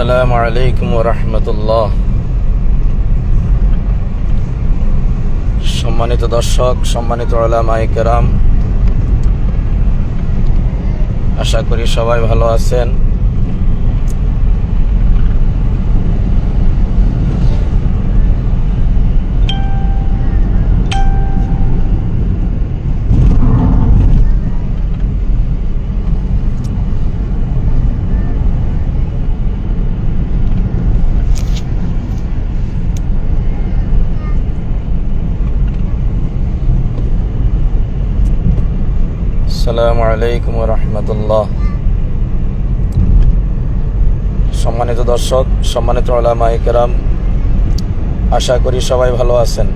আসসালামু ورحمة الله সম্মানিত দর্শক সম্মানিত ওলামাই কেরাম আশা করি সবাই ভালো আছেন। আসসালামু আলাইকুম রহমতুল্লাহ। সম্মানিত দর্শক, সম্মানিত ওলামাই কেরাম, আশা করি সবাই ভালো আছেন।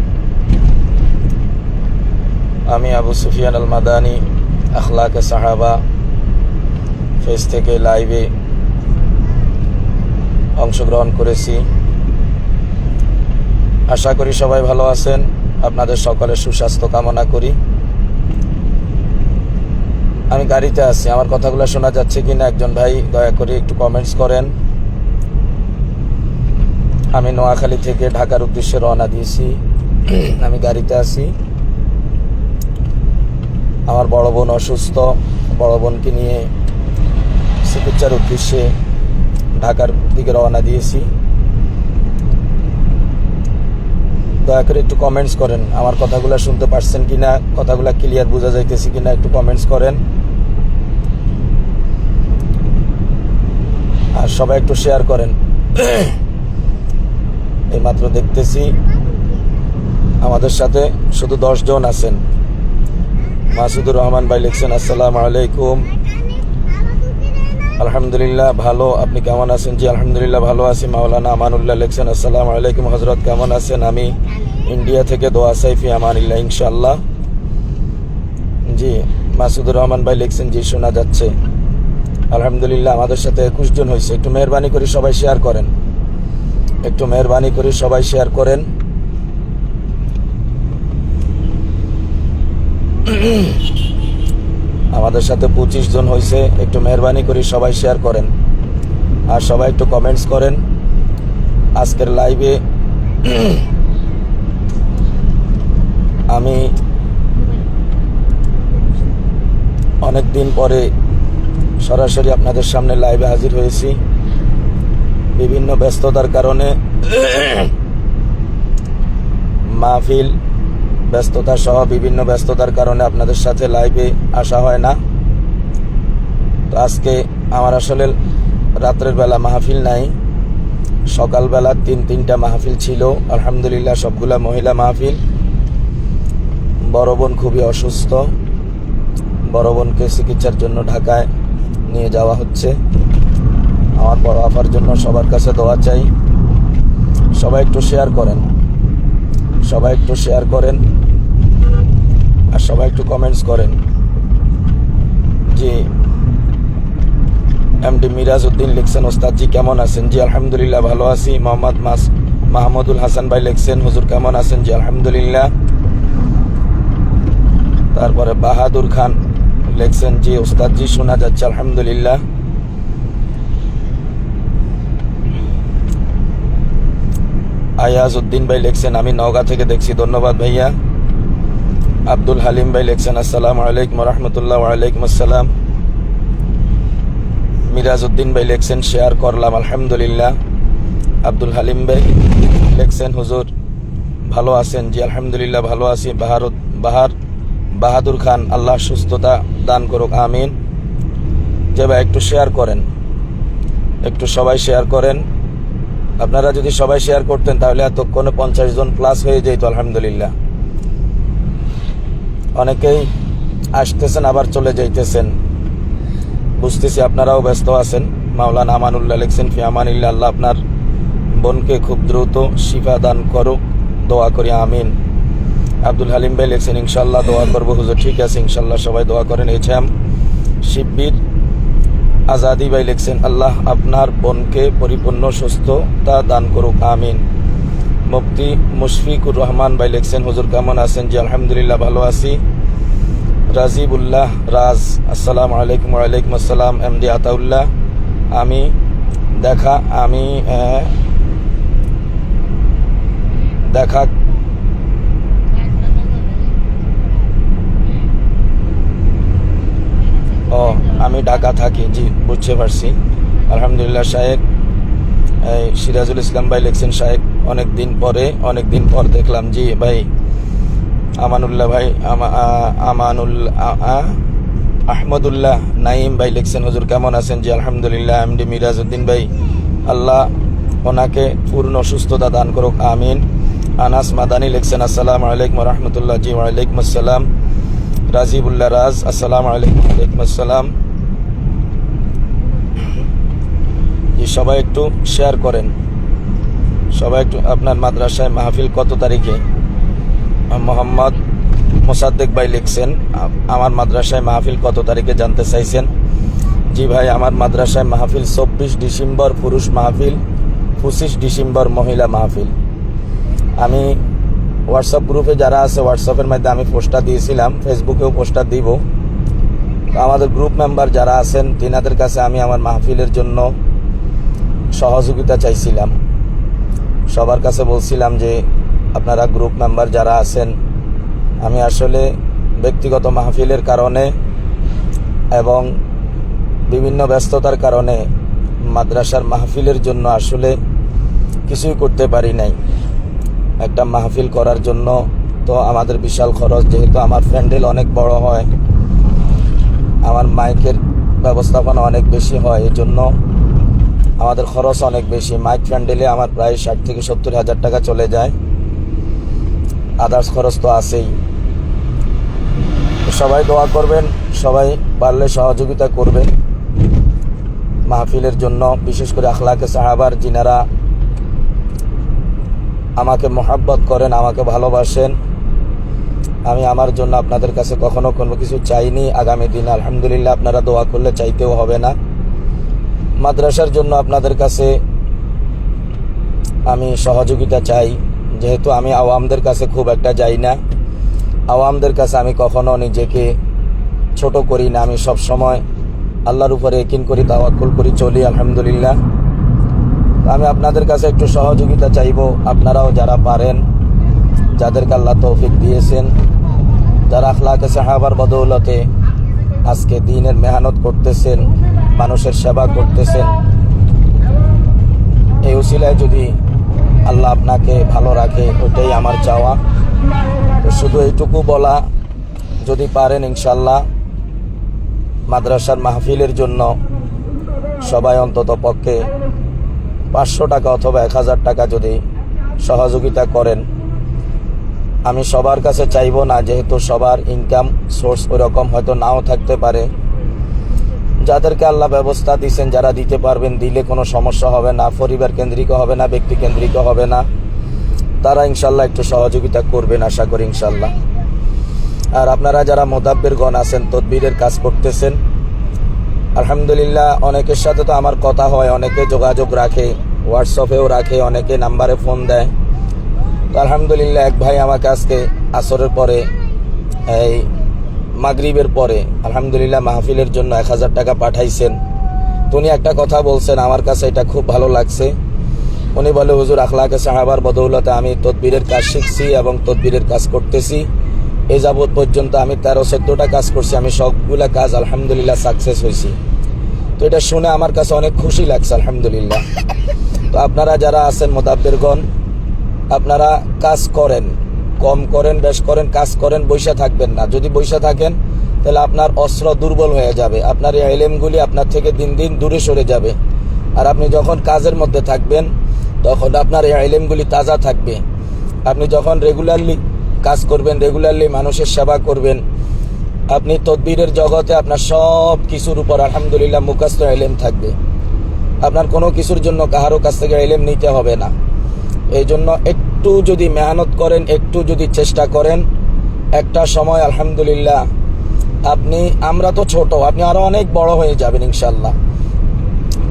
আমি আবু সুফিয়ান আল মাদানি আখলাকে সাহাবা, ফেস থেকে লাইভে অংশগ্রহণ করেছি। আশা করি সবাই ভালো আছেন। আপনাদের সকলের সুস্বাস্থ্য কামনা করি। আমি গাড়িতে আছি। আমার কথাগুলো শোনা যাচ্ছে কি না একজন ভাই দয়া করে একটু কমেন্টস করেন। আমি নোয়াখালী থেকে ঢাকার উদ্দেশ্যে রওনা দিয়েছি। আমি গাড়িতে আছি। আমার বড় বোন অসুস্থ। বড় বোনকে নিয়ে চিকিৎসার উদ্দেশ্যে ঢাকার দিকে রওনা দিয়েছি। দয়া করে একটু কমেন্টস করেন। আমার কথাগুলো শুনতে পারছেন কিনা, কথাগুলো ক্লিয়ার বোঝা যাইতেছে কিনা, একটু কমেন্টস করেন। আর সবাই একটু শেয়ার করেন। এইমাত্র দেখতেছি আমাদের সাথে শুধু দশ জন আছেন। মাসুদুর রহমান ভাই লিখছেন, আসসালামু আলাইকুম। আলহামদুলিল্লাহ, ভালো। আপনি কেমন আছেন? জি, আলহামদুলিল্লাহ, ভালো আছি। মাওলানা আমানুল্লাহ লিখছেন, আসসালামু আলাইকুম হজরত কেমন আছেন? আমি ইন্ডিয়া থেকে দোয়া সাইফি আমানিল্লাহ ইনশাল্লাহ জি, মাসুদুর রহমান ভাই লিখছেন, জি, শোনা যাচ্ছে। আলহামদুলিল্লাহ, আমাদের সাথে একুশ জন হয়েছে। একটু মেহরবানি করে সবাই শেয়ার করেন। একটু মেহরবানি করে সবাই শেয়ার করেন। আমাদের সাথে পঁচিশ জন হয়েছে একটু মেহরবানি করে, সবাই শেয়ার করেন। আর সবাই একটু কমেন্টস করেন। আজকের লাইভে আমি অনেক দিন পরে সরাসরি আপনাদের সামনে লাইভে হাজির হয়েছি। বিভিন্ন ব্যস্ততার কারণে মাহফিল ব্যস্ততা সহ বিভিন্ন ব্যস্ততার কারণে আপনাদের সাথে লাইভে আসা হয় না। তো আজকে আমার আসলে রাত্রের বেলা মাহফিল নাই। সকালবেলা তিন, তিনটা মাহফিল ছিল। আলহামদুলিল্লাহ সবগুলা মহিলা মাহফিল। বড় বোন খুবই অসুস্থ। বড় বোনকে চিকিৎসার জন্য ঢাকায় নিয়ে যাওয়া হচ্ছে। আমার বড় আফার জন্য সবার কাছে দোয়া চাই। সবাই একটু শেয়ার করেন। সবাই একটু শেয়ার করেন আর সবাই একটু কমেন্টস করেন জি এমডি মিরাজ উদ্দিন লিখছেন, ওস্তাদজি কেমন আছেন? জি, আলহামদুলিল্লাহ, ভালো আছি। মোহাম্মদ মাস, মাহমুদুল হাসান ভাই লিখছেন, হুজুর কেমন আছেন? জি, আলহামদুলিল্লাহ। তারপরে বাহাদুর খান লিখছেন, জি, ওস্তাদজি শোনা যাচ্ছে, আলহামদুলিল্লাহ। আয়াজ উদ্দিন ভাই লিখছেন, আমি নওগাঁ থেকে দেখছি। ধন্যবাদ ভাইয়া। আব্দুল হালিম ভাই লিখছেন, আসসালামু আলাইকুম রহমতুল্লাহ ওয়ালাইকুম আসসালাম। মিরাজ উদ্দিন ভাই লিখছেন, শেয়ার করলাম, আলহামদুলিল্লাহ। আব্দুল হালিম ভাই লিখছেন, হুজুর, ভালো আছেন? জি, আলহামদুলিল্লাহ, ভালো আছি। বাহারুদ, বাহার, বাহাদুর খান, আল্লাহ সুস্থতা দান করুক, আমিন। যে ভাই একটু শেয়ার করেন। একটু সবাই শেয়ার করেন। আপনারা যদি সবাই শেয়ার করতেন, তাহলে এতক্ষণে পঞ্চাশ জন প্লাস হয়ে যেত, আলহামদুলিল্লাহ। অনেকেই আসতেছেন, আবার চলে যাইতেছেন। বুঝতেছি আপনারাও ব্যস্ত আছেন। মাওলানা আমানুল্লাহ লিখছেন, ফি আমানিল্লাহ, আল্লাহ আপনার বোনকে খুব দ্রুত শিফা দান করুক। দোয়া করি, আমিন। আব্দুল হালিম ভাই লিখছেন ইনশাল্লাহ দোয়া করব। হুজুর, ঠিক আছে ইনশাল্লাহ সবাই দোয়া করেন। এছাম শিববির আজাদি ভাই লিখছেন, আল্লাহ আপনার বোনকে পরিপূর্ণ সুস্থতা দান করুক, আমিন। মুফতি মুশফিকুর রহমান ভাই লিখছেন, হুজুর কেমন আছেন? জি, আলহামদুলিল্লাহ ভালো আছি। রাজিবুল্লাহ রাজ, আসসালামু আলাইকুম ওয়ালাইকুম আসসালাম এম এমডি আতাউল্লাহ। আমি দেখা আমি দেখা ও আমি ঢাকা থাকি, জি, বুঝতে পারছি। আলহামদুলিল্লাহ এই সিরাজুল ইসলাম ভাই লিখছেন শাহেক অনেক দিন পরে অনেক দিন পর দেখলাম, জি ভাই, আমানুল্লাহ ভাই, আমা- আ- আমানুল্লাহ আ- আ- আহমদুল্লাহ নাইম ভাই লিখছেন, হুজুর কেমন আছেন? জি, আলহামদুলিল্লাহ, এমডি মিরাজউদ্দিন ভাই, আল্লাহ ওনাকে পূর্ণ সুস্থতা দান করুক, আমিন। আনাস মাদানি লিখছেন, আসসালামু আলাইকুম রহমতুল্লাহ, জি ওয়ালাইকুম আসসালাম। রাজিবুল্লাহ রাজ, আসসালামু আলাইকুম ওয়ালাইকুম আসসালাম জি সবাই একটু শেয়ার করেন। সবাই একটু আপনার মাদ্রাসায় মাহফিল কত তারিখে? মোহাম্মদ মোসাদ্দেক ভাই লিখছেন, আমার মাদ্রাসায় মাহফিল কত তারিখে জানতে চাইছেন? জি ভাই, আমার মাদ্রাসায় মাহফিল চব্বিশ ডিসেম্বর পুরুষ মাহফিল, পঁচিশ ডিসেম্বর মহিলা মাহফিল। আমি হোয়াটসঅ্যাপ গ্রুপে যারা আছে হোয়াটসঅ্যাপের মধ্যে আমি পোস্টার দিয়েছিলাম ফেসবুকেও পোস্টার দিব। আমাদের গ্রুপ মেম্বার যারা আছেন, তিনাদের কাছে আমি আমার মাহফিলের জন্য সহযোগিতা চাইছিলাম। সবার কাছে বলছিলাম যে, আপনারা গ্রুপ মেম্বার যারা আছেন, আমি আসলে ব্যক্তিগত মাহফিলের কারণে এবং বিভিন্ন ব্যস্ততার কারণে মাদ্রাসার মাহফিলের জন্য আসলে কিছুই করতে পারি নাই। একটা মাহফিল করার জন্য তো আমাদের বিশাল খরচ, যেহেতু আমার প্যান্ডেল অনেক বড় হয়, আমার মাইকের ব্যবস্থাপনা অনেক বেশি হয় এই জন্য আমাদের খরচ অনেক বেশি। মাইক প্যান্ডেলে আমার প্রায় ষাট থেকে সত্তর হাজার টাকা চলে যায়। আদার্স খরচ তো আছেই। সবাই দোয়া করবেন, সবাই পারলে সহযোগিতা করবেন। মাহফিলের জন্য, বিশেষ করে আখলাকে সাহাবার যিনারা আমাকে মোহাব্বত করেন, আমাকে ভালোবাসেন। আমি আমার জন্য আপনাদের কাছে কখনো কোনো কিছু চাইনি। আগামী দিন আলহামদুলিল্লাহ আপনারা দোয়া করলে চাইতেও হবে না। মাদ্রাসার জন্য আপনাদের কাছে আমি সহযোগিতা চাই। যেহেতু আমি আওয়ামদের কাছে খুব একটা যাই না। আওয়ামদের কাছে আমি কখনো নিজেকে ছোট করি না। আমি সব সময় আল্লাহর উপরে একিন করি, তাওয়াক্কুল করি, চলি, আলহামদুলিল্লাহ। আমি আপনাদের কাছে একটু সহযোগিতা চাইব। আপনারাও যারা পারেন, যাদেরকে আল্লাহ তৌফিক দিয়েছেন, যারা আখলাকে সাহাবার বদৌলতে আজকে দিনের মেহনত করতেছেন মানুষের সেবা করতেছেন। এই উসিলায় যদি আল্লাহ আপনাকে ভালো রাখে, ওটাই আমার চাওয়া। তো শুধু এইটুকু বলা, যদি পারেন ইনশাল্লাহ মাদ্রাসার মাহফিলের জন্য সবাই অন্তত পক্ষে পাঁচশো টাকা অথবা এক হাজার টাকা যদি সহযোগিতা করেন। আমি সবার কাছে চাইব না, যেহেতু সবার ইনকাম সোর্স ওরকম হয়তো নাও থাকতে পারে। যাদেরকে আল্লাহ ব্যবস্থা দিচ্ছেন যারা দিতে পারবেন, দিলে কোনো সমস্যা হবে না, পরিবার কেন্দ্রিক হবে না, ব্যক্তি কেন্দ্রিক হবে না। তারা ইনশাল্লাহ একটু সহযোগিতা করবেন, আশা করি ইনশাল্লাহ আর আপনারা যারা মোদাব্বের গণ আছেন, তদবিরের কাজ করতেছেন, আলহামদুলিল্লাহ অনেকের সাথে তো আমার কথা হয়, অনেকে যোগাযোগ রাখে, হোয়াটসঅ্যাপেও রাখে, অনেকে নাম্বারে ফোন দেয়। তো আলহামদুলিল্লাহ, এক ভাই আমাকে আজকে আসরের পরে এই মাগরিবের পরে, আলহামদুলিল্লাহ মাহফিলের জন্য এক হাজার টাকা পাঠাইছেন। তো উনি একটা কথা বলছেন, আমার কাছে এটা খুব ভালো লাগছে। উনি বলে, হুজুর, আখলাকে সাহাবার বদৌলতে আমি তদবিরের কাজ শিখছি এবং তদবিরের কাজ করতেছি। এ যাবৎ পর্যন্ত আমি তেরো, চোদ্দোটা কাজ করছি, আমি সবগুলা কাজ আলহামদুলিল্লাহ সাকসেস হয়েছি তো এটা শুনে আমার কাছে অনেক খুশি লাগছে, আলহামদুলিল্লাহ। তো আপনারা যারা আছেন মোদাব্বেরগণ, আপনারা কাজ করেন। কম করেন, বেশ করেন, কাজ করেন, বৈশা থাকবেন না। যদি বৈশা থাকেন, তাহলে আপনার অস্ত্র দুর্বল হয়ে যাবে। আপনার এই এলেমগুলি আপনার থেকে দিন দিন দূরে সরে যাবে। আর আপনি যখন কাজের মধ্যে থাকবেন, তখন আপনার এই এলেমগুলি তাজা থাকবে। আপনি যখন রেগুলারলি কাজ করবেন রেগুলারলি মানুষের সেবা করবেন, আপনি তদবিরের জগতে আপনার সব কিছুর উপর আলহামদুলিল্লাহ মুখাস্ত এলেম থাকবে। আপনার কোনো কিছুর জন্য কাহারও কাছ থেকে এলেম নিতে হবে না। এই জন্য একটু যদি মেহনত করেন, একটু যদি চেষ্টা করেন, একটা সময় আলহামদুলিল্লাহ আপনি, আমরা তো ছোট, আপনি আরও অনেক বড় হয়ে যাবেন ইনশাল্লাহ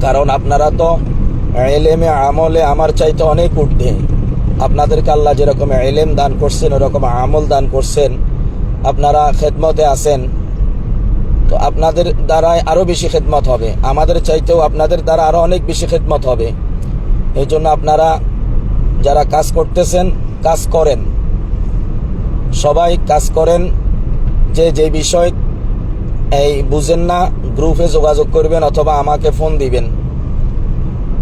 কারণ আপনারা তো এলেমে, আমলে আমার চাইতে অনেক ঊর্ধ্বে। আপনাদেরকে আল্লাহ যেরকম এলেম দান করছেন, ওরকম আমল দান করছেন, আপনারা খেদমতে আছেন, তো আপনাদের দ্বারাই আরও বেশি খেদমত হবে। আমাদের চাইতেও আপনাদের দ্বারা আরও অনেক বেশি খেদমত হবে। এই জন্য আপনারা যারা কাজ করতেছেন, কাজ করেন। সবাই কাজ করেন, যে যে বিষয়, এই বুঝেন না, গ্রুপে যোগাযোগ করবেন অথবা আমাকে ফোন দিবেন।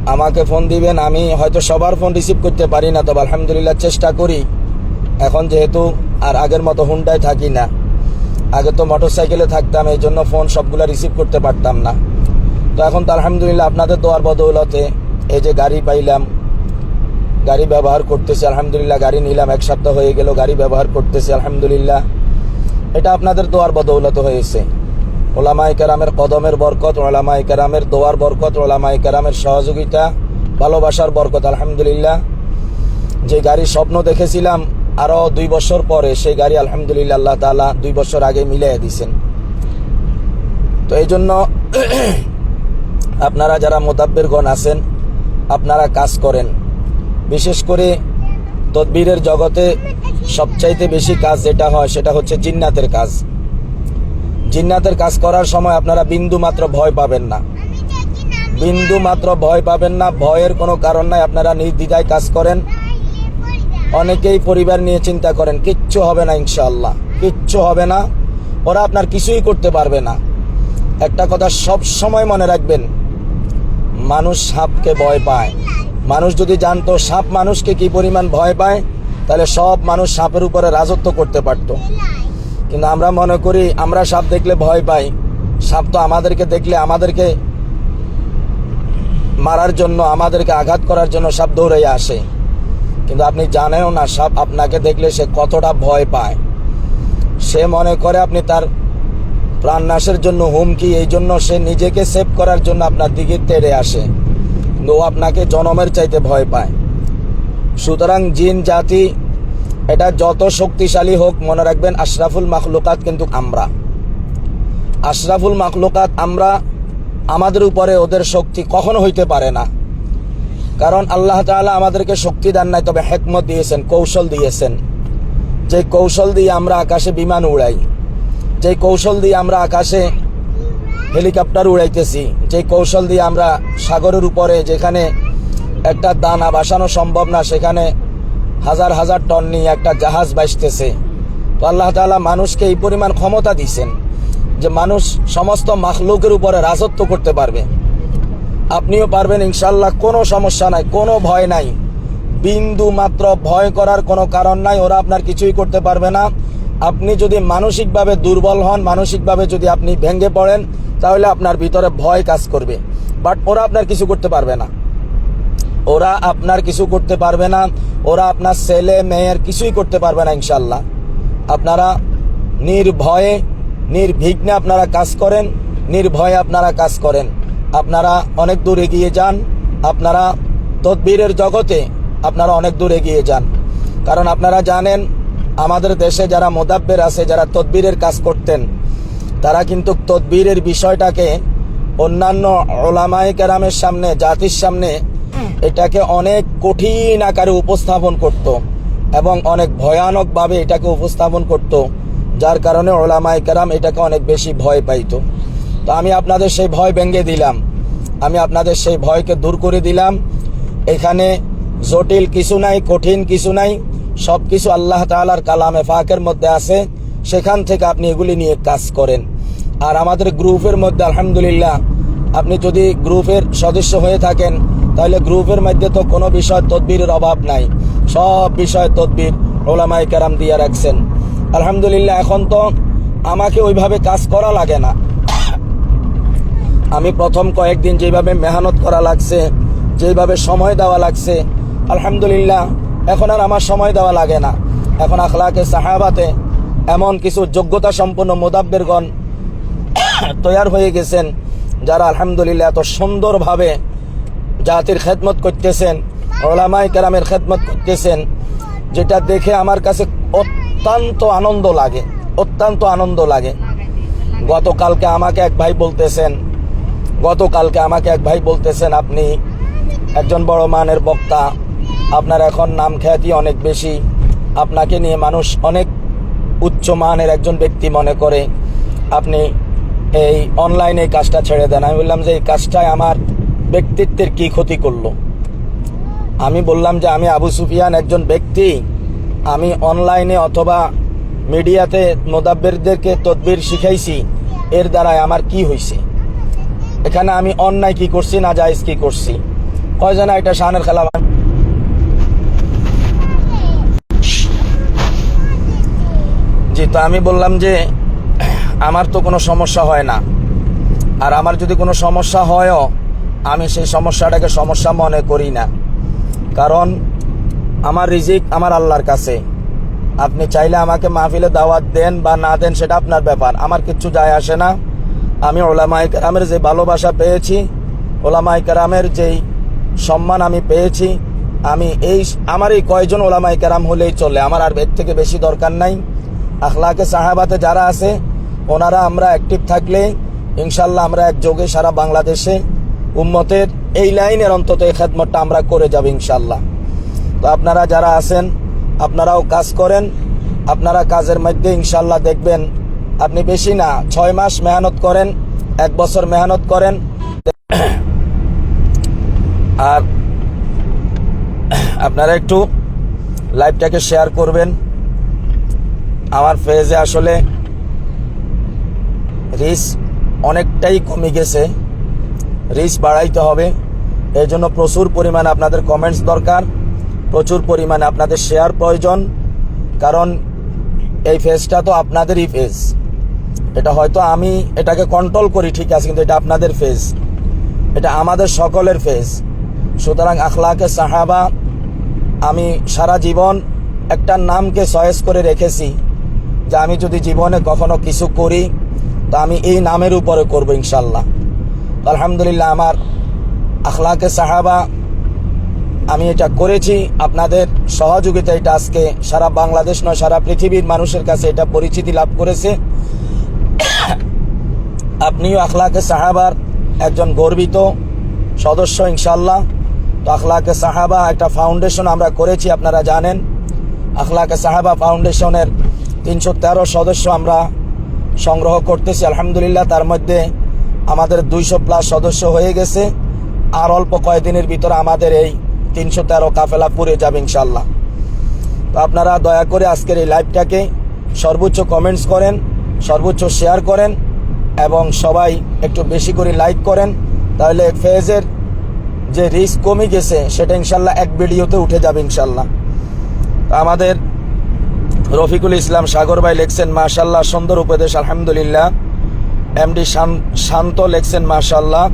আমাকে ফোন দিবেন, আমি হয়তো সবার ফোন রিসিভ করতে পারি না, তবে আলহামদুলিল্লাহ চেষ্টা করি। এখন যেহেতু আর আগের মতো হুন্ডায় থাকি না। আগে তো মোটর সাইকেলে থাকতাম, এই জন্য ফোন সবগুলো রিসিভ করতে পারতাম না। তো এখন তো আলহামদুলিল্লাহ আপনাদের দোয়ার বদৌলতে এই যে গাড়ি পাইলাম গাড়ি ব্যবহার করতেছি, আলহামদুলিল্লাহ, গাড়ি নিলাম, এক সপ্তাহ হয়ে গেল, গাড়ি ব্যবহার করতেছি, আলহামদুলিল্লাহ। এটা আপনাদের দোয়ার বদৌলত হয়েছে। ওলামাই কেরামের কদমের বরকত ওলামাই কেরামের দোয়ার বরকত ওলামাই কেরামের সহযোগিতা, ভালোবাসার বরকত, আলহামদুলিল্লাহ। যে গাড়ি স্বপ্ন দেখেছিলাম, আরও দুই বছর পরে সেই গাড়ি আলহামদুলিল্লাহ আল্লাহ তাআলা দুই বছর আগে মিলিয়ে দিয়েছেন। তো এই জন্য আপনারা যারা মোতাব্বেরগণ আছেন, আপনারা কাজ করেন। বিশেষ করে তদবিরের জগতে সবচাইতে বেশি কাজ যেটা হয়, সেটা হচ্ছে জিন্নাতের কাজ। জিন্নাতের কাজ করার সময় আপনারা বিন্দু মাত্র ভয় পাবেন না। বিন্দু মাত্র ভয় পাবেন না, ভয়ের কোনো কারণ নাই, আপনারা নির্দ্বিধায় কাজ করেন। অনেকেই পরিবার নিয়ে চিন্তা করেন, কিচ্ছু হবে না ইনশাআল্লাহ, কিচ্ছু হবে না। ওরা আপনার কিছুই করতে পারবে না। একটা কথা সব সময় মনে রাখবেন, মানুষ সাপকে ভয় পায়। মানুষ যদি জানতো সাপ মানুষকে কি পরিমাণ ভয় পায়, তাহলে সব মানুষ সাপের উপরে রাজত্ব করতে পারত। কিন্তু আমরা মনে করি, আমরা সাপ দেখলে ভয় পাই। সাপ তো আমাদেরকে দেখলে আমাদেরকে মারার জন্য, আমাদেরকে আঘাত করার জন্য সাপ দৌড়ে আসে। কিন্তু আপনি জানেনও না, সাপ আপনাকে দেখলে সে কতটা ভয় পায়। সে মনে করে আপনি তার প্রাণনাশের জন্য হুমকি, এই জন্য সে নিজেকে সেভ করার জন্য আপনার দিকে তেড়ে আসে। ও আপনাকে জনমের চাইতে ভয় পায়। সুতরাং জিন, জাতি, এটা যত শক্তিশালী হোক, মনে রাখবেন আশরাফুল মাখলুকাত কিন্তু আমরা। আশরাফুল মাখলুকাত আমরা, আমাদের উপরে ওদের শক্তি কখনো হইতে পারে না। কারণ আল্লাহ তাআলা আমাদেরকে শক্তি দেন নাই, তবে হেকমত দিয়েছেন, কৌশল দিয়েছেন। যে কৌশল দিয়ে আমরা আকাশে বিমান উড়াই, যে কৌশল দিয়ে আমরা আকাশে হেলিকপ্টার উড়াইতেছি। যে কৌশল দিয়ে আমরা সাগরের উপরে যেখানে একটা দানা বাসানো সম্ভব না, সেখানে হাজার হাজার টন নিয়ে একটা জাহাজ বাসতেছে তো আল্লাহ তালা মানুষকে এই পরিমাণ ক্ষমতা দিয়েছেন যে মানুষ সমস্ত মাখলুকের উপরে রাজত্ব করতে পারবে। আপনিও পারবেন ইনশাল্লাহ কোনো সমস্যা নাই, কোনো ভয় নাই। বিন্দু মাত্র ভয় করার কোনো কারণ নাই, ওরা আপনার কিছুই করতে পারবে না। আপনি যদি মানসিকভাবে দুর্বল হন, মানসিকভাবে যদি আপনি ভেঙে পড়েন, তাহলে আপনার ভিতরে ভয় কাজ করবে। বাট ওরা আপনার কিছু করতে পারবে না। ওরা আপনার কিছু করতে পারবে না। ওরা আপনার ছেলে, মেয়ের কিছুই করতে পারবে না ইনশাল্লাহ আপনারা নির্ভয়ে, নির্বিঘ্নে আপনারা কাজ করেন, নির্ভয়ে আপনারা কাজ করেন। আপনারা অনেক দূর এগিয়ে যান। আপনারা তদবিরের জগতে আপনারা অনেক দূর এগিয়ে যান। কারণ আপনারা জানেন আমাদের দেশে যারা মোদাব্বের আছে, যারা তদবিরের কাজ করতেন, তারা কিন্তু তদবিরের বিষয়টাকে অন্যান্য ওলামাই কেরামের সামনে, জাতির সামনে এটাকে অনেক কঠিন আকারে উপস্থাপন করত এবং অনেক ভয়ানকভাবে এটাকে উপস্থাপন করত, যার কারণে ওলামাই কেরাম এটাকে অনেক বেশি ভয় পাইতো। তো আমি আপনাদের সেই ভয় ভেঙে দিলাম। আমি আপনাদের সেই ভয়কে দূর করে দিলাম। এখানে জটিল কিছু নাই, কঠিন কিছু নাই। সব কিছু আল্লাহ তাআলার কালামে ফাঁকের মধ্যে আছে। সেখান থেকে আপনি এগুলি নিয়ে কাজ করেন। আর আমাদের গ্রুপের মধ্যে আলহামদুলিল্লাহ, আপনি যদি গ্রুপের সদস্য হয়ে থাকেন, তাহলে গ্রুপের মধ্যে তো কোনো বিষয় তদবিরের অভাব নাই। সব বিষয় তদবির ওলামাই কেরাম দিয়ে রাখছেন। আলহামদুলিল্লাহ, এখন তো আমাকে ওইভাবে কাজ করা লাগে না। আমি প্রথম কয়েকদিন যেভাবে মেহনত করা লাগছে, যেভাবে সময় দেওয়া লাগছে, আলহামদুলিল্লাহ এখন আর আমার সময় দেওয়া লাগে না। এখন আখলাকে সাহাবাতে এমন কিছু যোগ্যতা সম্পন্ন মোদাব্বেরগণ তৈয়ার হয়ে গেছেন, যারা আলহামদুলিল্লাহ এত সুন্দরভাবে জাতির খেদমত করতেছেন ওলামাই কেরামের খেদমত করতেছেন, যেটা দেখে আমার কাছে অত্যন্ত আনন্দ লাগে, অত্যন্ত আনন্দ লাগে। গতকালকে আমাকে এক ভাই বলতেছেন, গতকালকে আমাকে এক ভাই বলতেছেন, আপনি একজন বড় মানের বক্তা আপনার এখন নাম খ্যাতি অনেক বেশি। আপনাকে নিয়ে মানুষ অনেক উচ্চ মানের একজন ব্যক্তি মনে করে। আপনি এই অনলাইনে কাজটা ছেড়ে দেন। আমি বললাম যে, এই কাজটায় আমার ব্যক্তিত্বের কি ক্ষতি করল? আমি বললাম যে, আমি আবু সুফিয়ান একজন ব্যক্তি। আমি অনলাইনে অথবা মিডিয়াতে মোদাব্বেরদেরকে তদবির শিখাইছি। এর দ্বারায় আমার কি হয়েছে এখানে আমি অন্যায় কি করছি না জায়েজ কি করছি? কয়জন এটা শাহানের খেলা জি, তো আমি বললাম যে, আমার তো কোনো সমস্যা হয় না। আর আমার যদি কোনো সমস্যা হয়ও, আমি সেই সমস্যাটাকে সমস্যা মনে করি না। কারণ আমার রিজিক আমার আল্লাহর কাছে। আপনি চাইলে আমাকে মাহফিলে দাওয়াত দেন বা না দেন, সেটা আপনার ব্যাপার। আমার কিচ্ছু যায় আসে না। আমি ওলামাই কারামের যে ভালোবাসা পেয়েছি ওলামাই কারামের যেই সম্মান আমি পেয়েছি, আমি এই, আমার এই কয়জন ওলামাই কারাম হলেই চলে। আমার আর এর থেকে বেশি দরকার নাই। আখলাকে সাহাবাতে যারা আছে, ওনারা আমরা অ্যাক্টিভ থাকলে ইনশাল্লাহ আমরা একযোগে সারা বাংলাদেশে উম্মতের এই লাইনের অন্তত এই খেদমতটা আমরা করে যাব ইনশাল্লাহ। তো আপনারা যারা আছেন, আপনারাও কাজ করেন, আপনারা কাজের মধ্যে ইনশাল্লাহ দেখবেন আপনি বেশি না, ছয় মাস মেহনত করেন, এক বছর মেহনত করেন। আর আপনারা একটু লাইভটাকে শেয়ার করবেন। আমার ফেজে আসলে রিস অনেকটাই কমে গেছে। রিচ বাড়াইতে হবে। এই জন্য প্রচুর পরিমাণে আপনাদের কমেন্টস দরকার। প্রচুর পরিমাণে আপনাদের শেয়ার প্রয়োজন। কারণ এই ফেজটা তো আপনাদেরই ফেজ এটা হয়তো আমি এটাকে কন্ট্রোল করি, ঠিক আছে, কিন্তু এটা আপনাদের ফেজ এটা আমাদের সকলের ফেজ সুতরাং আখলাকে সাহাবা, আমি সারা জীবন একটা নামকে চয়েস করে রেখেছি। যে আমি যদি জীবনে কখনো কিছু করি, তো আমি এই নামের উপরে করব ইনশাল্লাহ আলহামদুলিল্লাহ আমার আখলাকে সাহাবা, আমি এটা করেছি। আপনাদের সহযোগিতা এটা আজকে সারা বাংলাদেশ নয়, সারা পৃথিবীর মানুষের কাছে এটা পরিচিতি লাভ করেছে। আপনিও আখলাকে সাহাবার একজন গর্বিত সদস্য ইনশাল্লাহ তো আখলাকে সাহাবা একটা ফাউন্ডেশন আমরা করেছি, আপনারা জানেন। আখলাকে সাহাবা ফাউন্ডেশনের তিনশো তেরো সদস্য আমরা সংগ্রহ করতেছি। আলহামদুলিল্লাহ, তার মধ্যে আমাদের দুইশো প্লাস সদস্য হয়ে গেছে। আর অল্প কয়েকদিনের ভিতরে আমাদের এই তিনশো তেরো কাফেলা পুরে যাবে ইনশাল্লাহ তো আপনারা দয়া করে আজকের এই লাইভটাকে সর্বোচ্চ কমেন্টস করেন, সর্বোচ্চ শেয়ার করেন এবং সবাই একটু বেশি করে লাইক করেন। তাহলে ফেজের যে রিস্ক কমে গেছে, সেটা ইনশাল্লাহ এক ভিডিওতে উঠে যাবে ইনশাল্লাহ আমাদের রফিকুল ইসলাম সাগর ভাই লেখছেন মাশাল্লাহ সুন্দর উপদেশ, আলহামদুলিল্লাহ। এমডি শান্ত লেখছেন মাশাল্লাহ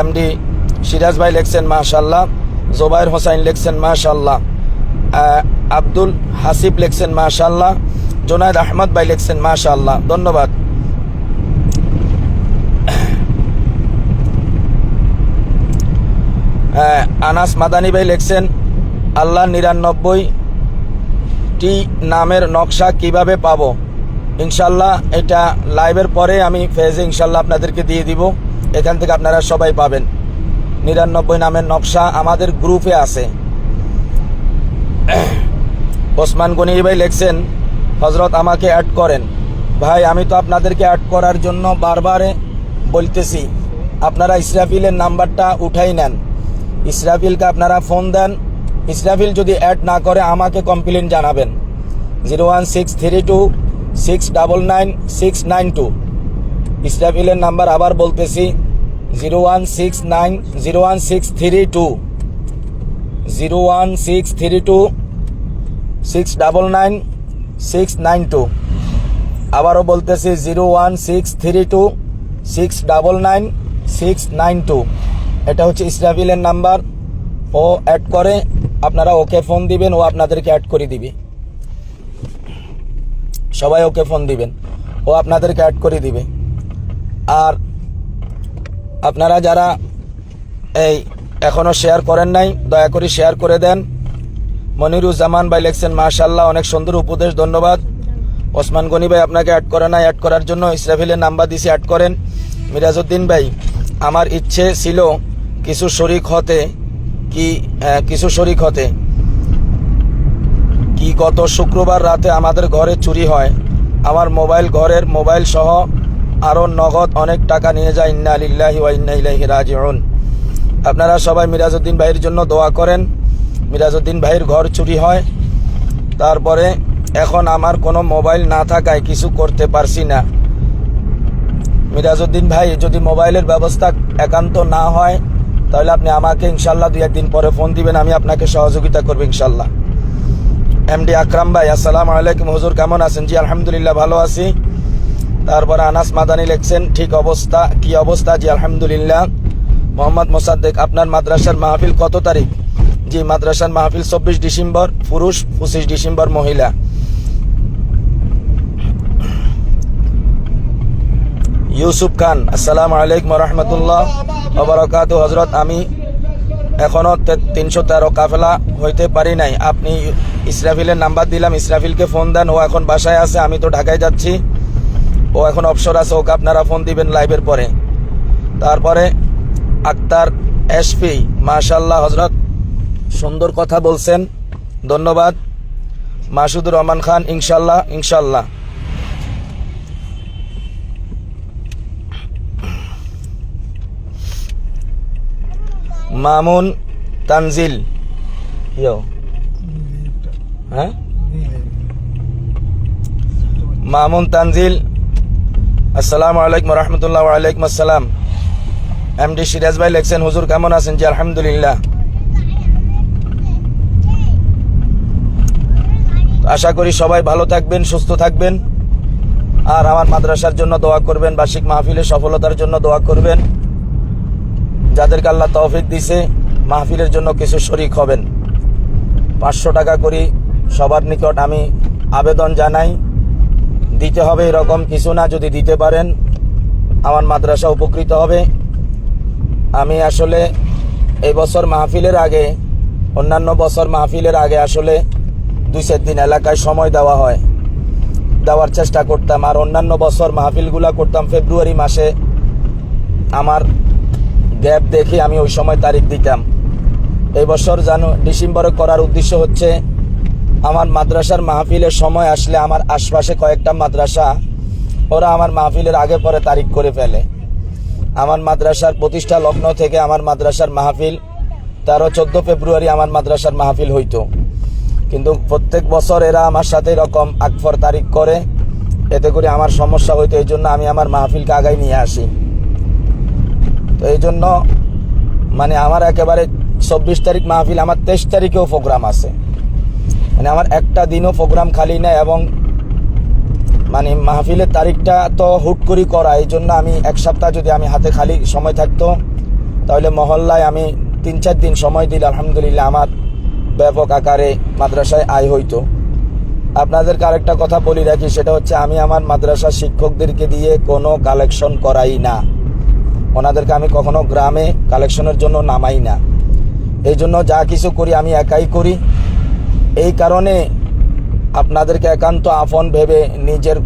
এমডি সিরাজ ভাই লেখছেন মাশাল্লাহ জোবাইর হোসাইন লেখছেন মাশাল্লাহ আব্দুল হাসিব লেখছেন মাশাল্লাহ জোনায়দ আহমদ ভাই লেখছেন মাশাল্লাহ ধন্যবাদ। আনাস মাদানি ভাই লেখছেন, আল্লাহ নিরানব্বই টি নামের নকশা কীভাবে পাব? ইনশাল্লাহ এটা লাইভের পরে আমি ফেজে ইনশাল্লাহ আপনাদেরকে দিয়ে দিব। এখান থেকে আপনারা সবাই পাবেন। নিরানব্বই নামের নকশা আমাদের গ্রুপে আছে। ওসমান গনি ভাই লেখছেন হজরত আমাকে অ্যাড করেন। ভাই, আমি তো আপনাদেরকে অ্যাড করার জন্য বারবারে বলতেছি। আপনারা ইসরাফিলের নাম্বারটা উঠাই নেন। ইসরাফিলকে আপনারা ফোন দেন। ইসরাফিল যদি অ্যাড না করে, আমাকে কমপ্লেন জানাবেন। Zero one six three two six double nine six nine two ইসরাফিলের number আবার বলতেছি zero one six nine zero one six three two zero one six three two six double nine six nine two আবারও বলতেছি zero one six three two six double nine six nine two এটা হচ্ছে ইসরাফিলের number ও add করে আপনারা ওকে phone দিবেন, ও আপনাদেরকে add করে দিবে। সবাই ওকে ফোন দিবেন, ও আপনাদেরকে অ্যাড করে দিবে। আর আপনারা যারা এই এখনও শেয়ার করেন নাই, দয়া করে শেয়ার করে দেন। মনিরুজ্জামান ভাই লেখছেন মাশাল্লাহ অনেক সুন্দর উপদেশ, ধন্যবাদ। ওসমান গনি ভাই আপনাকে অ্যাড করে নাই অ্যাড করার জন্য ইসরাফিলের নাম্বার দিছি অ্যাড করেন। মিরাজউদ্দিন ভাই, আমার ইচ্ছে ছিল কিছু শরিক হতে কি কিছু শরিক হতে। কি গত শুক্রবার রাতে আমাদের ঘরে চুরি হয়? আমার মোবাইল ঘরের মোবাইল সহ আরও নগদ অনেক টাকা নিয়ে যায়। ইন্না লিল্লাহি ওয়া ইন্না ইলাইহি রাজিউন। আপনারা সবাই মিরাজউদ্দিন ভাইয়ের জন্য দোয়া করেন। মিরাজউদ্দিন ভাইয়ের ঘর চুরি হয়। তারপরে এখন আমার কোনো মোবাইল না থাকায় কিছু করতে পারছি না। মিরাজউদ্দিন ভাই, যদি মোবাইলের ব্যবস্থা একান্ত না হয় তাহলে আপনি আমাকে ইনশাল্লাহ দুই একদিন পরে ফোন দিবেন, আমি আপনাকে সহযোগিতা করব ইনশাল্লাহ এমডি আকরাম ভাই, আসসালাম আলাইকুম। হুজুর, কেমন আছেন? জি, আলহামদুলিল্লাহ, ভালো আছি। তারপরে আনাস মাদানি লিখছেন, ঠিক অবস্থা, কি অবস্থা? জি, আলহামদুলিল্লাহ। মোহাম্মদ মোসাদ্দেক, আপনার মাদ্রাসার মাহফিল কত তারিখ? জি, মাদ্রাসার মাহফিল চব্বিশ ডিসেম্বর, পুরুষ পঁচিশ ডিসেম্বর, মহিলা। ইউসুফ খান, আসসালামু আলাইকুম রহমতুল্লাহ অবরকাত হজরত আমি এখনও তিনশো তেরো কাফেলা হইতে পারি নাই। আপনি ইসরাফিলের নাম্বার দিলাম, ইসরাফিলকে ফোন দেন, ও এখন বাসায় আছে, আমি তো ঢাকায় যাচ্ছি। ও এখন অবসর আছে, ওকে আপনারা ফোন দিবেন লাইভের পরে। তারপরে আক্তার এসপি মাশাল্লাহ হজরত সুন্দর কথা বলছেন, ধন্যবাদ। মাসুদুর রহমান খান ইনশাল্লাহ ইনশাল্লাহ মামুন তানজিল। হ্যাঁ? মামুন তানজিল, আসসালামু আলাইকুম রহমতুল্লাহ আলাইকুম আসসালাম। এম এমডি সিরাজ ভাই লেখছেন, হুজুর কেমন আছেন? জি, আলহামদুলিল্লাহ। আশা করি সবাই ভালো থাকবেন, সুস্থ থাকবেন। আর আমার মাদ্রাসার জন্য দোয়া করবেন, বার্ষিক মাহফিলের সফলতার জন্য দোয়া করবেন। যাদেরকে আল্লাহ তৌফিক দিছে, মাহফিলের জন্য কিছু শরিক হবেন। পাঁচশো টাকা করি সবার নিকট আমি আবেদন জানাই। দিতে হবে এরকম কিছু না, যদি দিতে পারেন, আমার মাদ্রাসা উপকৃত হবে। আমি আসলে এই বছর মাহফিলের আগে, অন্যান্য বছর মাহফিলের আগে আসলে দুই চার দিন এলাকায় সময় দেওয়া হয়। দেওয়ার চেষ্টা করতাম। আর অন্যান্য বছর মাহফিলগুলা করতাম ফেব্রুয়ারি মাসে। আমার গ্যাপ দেখে আমি ওই সময় তারিখ দিতাম। এই বছর জানো, ডিসেম্বরে করার উদ্দেশ্য হচ্ছে, আমার মাদ্রাসার মাহফিলের সময় আসলে আমার আশপাশে কয়েকটা মাদ্রাসা, ওরা আমার মাহফিলের আগে পরে তারিখ করে ফেলে। আমার মাদ্রাসার প্রতিষ্ঠা লগ্ন থেকে আমার মাদ্রাসার মাহফিল, তেরো, চোদ্দ ফেব্রুয়ারি আমার মাদ্রাসার মাহফিল হইতো। কিন্তু প্রত্যেক বছর এরা আমার সাথে এরকম আকফর তারিখ করে, এতে করে আমার সমস্যা হইতো, এই জন্য আমি আমার মাহফিলকে আগায় নিয়ে আসি। তো এই জন্য মানে আমার একেবারে চব্বিশ তারিখ মাহফিল, আমার তেইশ তারিখেও প্রোগ্রাম আছে। মানে আমার একটা দিনও প্রোগ্রাম খালি নেই এবং মানে মাহফিলের তারিখটা তো হুট করি করা, এই জন্য আমি এক সপ্তাহ যদি আমি হাতে খালি সময় থাকতো, তাহলে মহল্লায় আমি তিন চার দিন সময় দিলে আলহামদুলিল্লাহ আমার ব্যাপক আকারে মাদ্রাসায় আয় হইতো। আপনাদেরকে আরেকটা কথা বলি রাখি, সেটা হচ্ছে আমি আমার মাদ্রাসা শিক্ষকদেরকে দিয়ে কোনো কালেকশন করাই না। ওনাদেরকে আমি কখনো গ্রামে কালেকশনের জন্য নামাই না। এই জন্য যা কিছু করি, আমি একাই করি। এই কারণে আপনাদেরকে একান্ত আপন ভেবে নিজের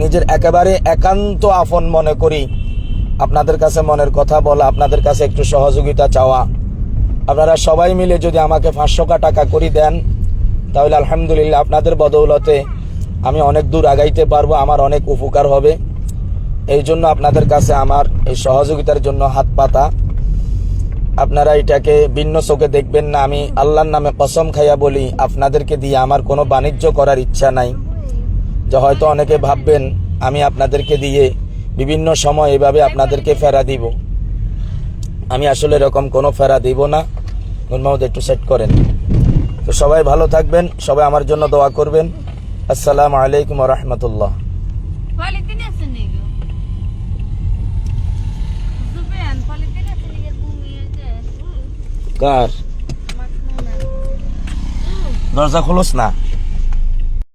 নিজের একেবারে একান্ত আপন মনে করি। আপনাদের কাছে মনের কথা বলা, আপনাদের কাছে একটু সহযোগিতা চাওয়া। আপনারা সবাই মিলে যদি আমাকে পাঁচশো টাকা করি দেন, তাহলে আলহামদুলিল্লাহ আপনাদের বদৌলতে আমি অনেক দূর আগাইতে পারব, আমার অনেক উপকার হবে। এই জন্য আপনাদের কাছে আমার এই সহযোগিতার জন্য হাত পাতা। আপনারা এটাকে ভিন্ন চোখে দেখবেন না। আমি আল্লাহর নামে কসম খাইয়া বলি, আপনাদেরকে দিয়ে আমার কোনো বাণিজ্য করার ইচ্ছা নাই। যে হয়তো অনেকে ভাববেন, আমি আপনাদেরকে দিয়ে বিভিন্ন সময় এভাবে আপনাদেরকে ফেরা দিব। আমি আসলে এরকম কোনো ফেরা দিব না। নুর একটু সেট করেন। তো সবাই ভালো থাকবেন, সবাই আমার জন্য দোয়া করবেন। আসসালামু আলাইকুম রহমতুল্লাহ। কার দরজা খোলস না।